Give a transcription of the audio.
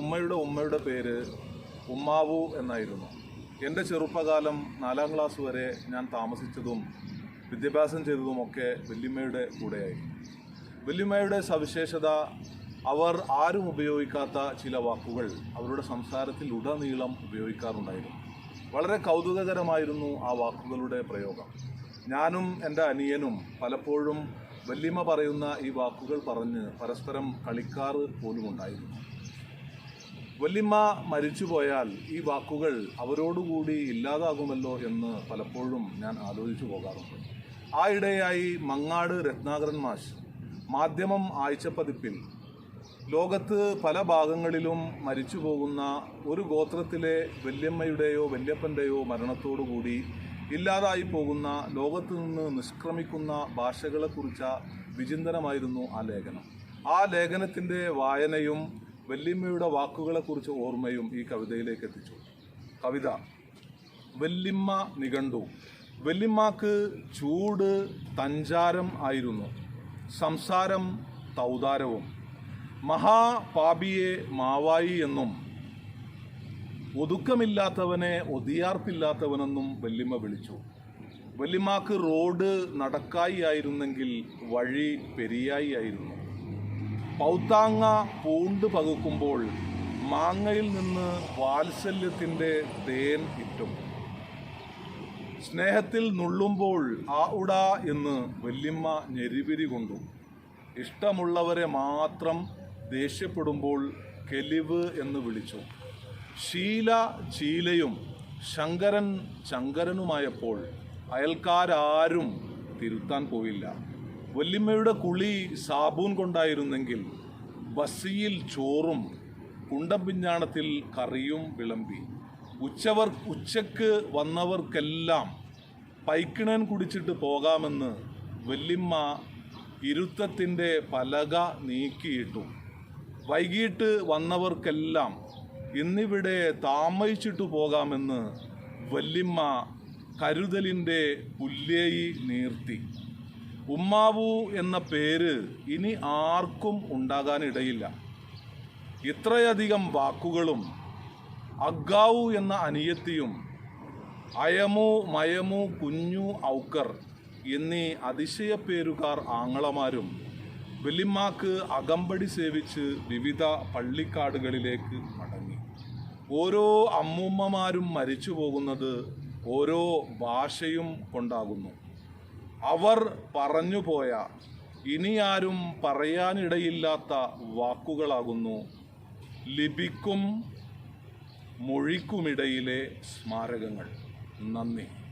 ഉമ്മയുടെ ഉമ്മയുടെ പേര് ഉമ്മാവു എന്നായിരുന്നു. എന്റെ ചെറുപ്പകാലം നാലാം ക്ലാസ് വരെ ഞാൻ താമസിച്ചതും വിദ്യാഭ്യാസം ചെയ്തതുമൊക്കെ വല്യമ്മയുടെ കൂടെയായി. വല്യമ്മയുടെ സവിശേഷത അവർ ആരും ഉപയോഗിക്കാത്ത ചില വാക്കുകൾ അവരുടെ സംസാരത്തിൽ ഉടനീളം ഉപയോഗിക്കാറുണ്ടായിരുന്നു. വളരെ കൗതുകകരമായിരുന്നു ആ വാക്കുകളുടെ പ്രയോഗം. ഞാനും എന്റെ അനിയനും പലപ്പോഴും വല്യമ്മ പറയുന്ന ഈ വാക്കുകൾ പറഞ്ഞ് പരസ്പരം കളിക്കാറ് പോലും ഉണ്ടായിരുന്നു വല്യമ്മ മരിച്ചുപോയാൽ ഈ വാക്കുകൾ അവരോടുകൂടി ഇല്ലാതാകുമല്ലോ എന്ന് പലപ്പോഴും ഞാൻ ആലോചിച്ചു പോകാറുണ്ട്. ആ ഇടയായി മങ്ങാട് രത്നാകരൻ മാഷ് മാധ്യമം ആഴ്ചപ്പതിപ്പിൽ ലോകത്ത് പല ഭാഗങ്ങളിലും മരിച്ചു പോകുന്ന ഒരു ഗോത്രത്തിലെ വല്യമ്മയുടെയോ വല്യപ്പന്റെയോ മരണത്തോടുകൂടി ഇല്ലാതായി പോകുന്ന ലോകത്ത് നിന്ന് നിഷ്ക്രമിക്കുന്ന ഭാഷകളെക്കുറിച്ച വിചിന്തനമായിരുന്നു ആ ലേഖനം. ആ ലേഖനത്തിന്റെ വായനയും വല്യമ്മയുടെ വാക്കുകളെക്കുറിച്ച് ഓർമ്മയും ഈ കവിതയിലേക്ക് എത്തിച്ചു. കവിത വല്യമ്മ നിഘണ്ടു. വല്യമ്മക്ക് ചൂട് തഞ്ചാരം ആയിരുന്നു. സംസാരം തൗതാരവും. മഹാപാപിയെ മാവായി എന്നും ഒതുക്കമില്ലാത്തവനെ ഒതിയാർപ്പില്ലാത്തവനെന്നും വല്യമ്മ വിളിച്ചു. വല്യമ്മക്ക് റോഡ് നടക്കായി ആയിരുന്നെങ്കിൽ വഴി പെരിയായി ആയിരുന്നു. പൗത്താങ്ങ പൂണ്ട് പകുക്കുമ്പോൾ മാങ്ങയിൽ നിന്ന് വാത്സല്യത്തിന്റെ തേൻ കിട്ടും. സ്നേഹത്തിൽ നുള്ളുമ്പോൾ ആ ഉടാ എന്ന് വല്യമ്മ ഞെരിപിരി കൊണ്ടു. ഇഷ്ടമുള്ളവരെ മാത്രം ദേഷ്യപ്പെടുമ്പോൾ കെലിവ് എന്ന് വിളിച്ചു. ശീല ചീലയും ശങ്കരൻ ശങ്കരനുമായപ്പോൾ അയൽക്കാരാരും തിരുത്താൻ പോയില്ല. വല്യമ്മയുടെ കുളി സാബൂൻ കൊണ്ടായിരുന്നെങ്കിൽ ബസ്സിയിൽ ചോറും കുണ്ടം പിഞ്ഞാണത്തിൽ കറിയും വിളമ്പി. ഉച്ചവർ ഉച്ചയ്ക്ക് വന്നവർക്കെല്ലാം പൈക്കിണൻ കുടിച്ചിട്ട് പോകാമെന്ന് വല്യമ്മ ഇരുത്തത്തിന്റെ പലക നീക്കിയിട്ടു. വൈകിട്ട് വന്നവർക്കെല്ലാം ഇന്നിവിടെ താമസിച്ചിട്ടു പോകാമെന്ന് വല്യമ്മ കരുതലിന്റെ പുല്ലേയി നീർത്തി. ഉമ്മാവു എന്ന പേര് ഇനി ആർക്കും ഉണ്ടാകാനിടയില്ല. ഇത്രയധികം വാക്കുകളും അഗ്ഗാവു എന്ന അനിയത്തിയും അയമു മയമു കുഞ്ഞു ഔക്കർ എന്നീ അതിശയപ്പേരുകാർ ആങ്ങളമാരും വെല്ലിമാക്ക് അകമ്പടി സേവിച്ച് വിവിധ പള്ളിക്കാടുകളിലേക്ക് മടങ്ങി. ഓരോ അമ്മൂമ്മമാരും മരിച്ചു പോകുന്നത് ഓരോ ഭാഷയും കൊണ്ടാകുന്നു. അവർ പറഞ്ഞു പോയ പറഞ്ഞുപോയ ഇനിയാരും പറയാനിടയില്ലാത്ത വാക്കുകളാകുന്നു. ലിപിക്കും മൊഴിക്കുമിടയിലെ സ്മാരകങ്ങൾ. നന്ദി.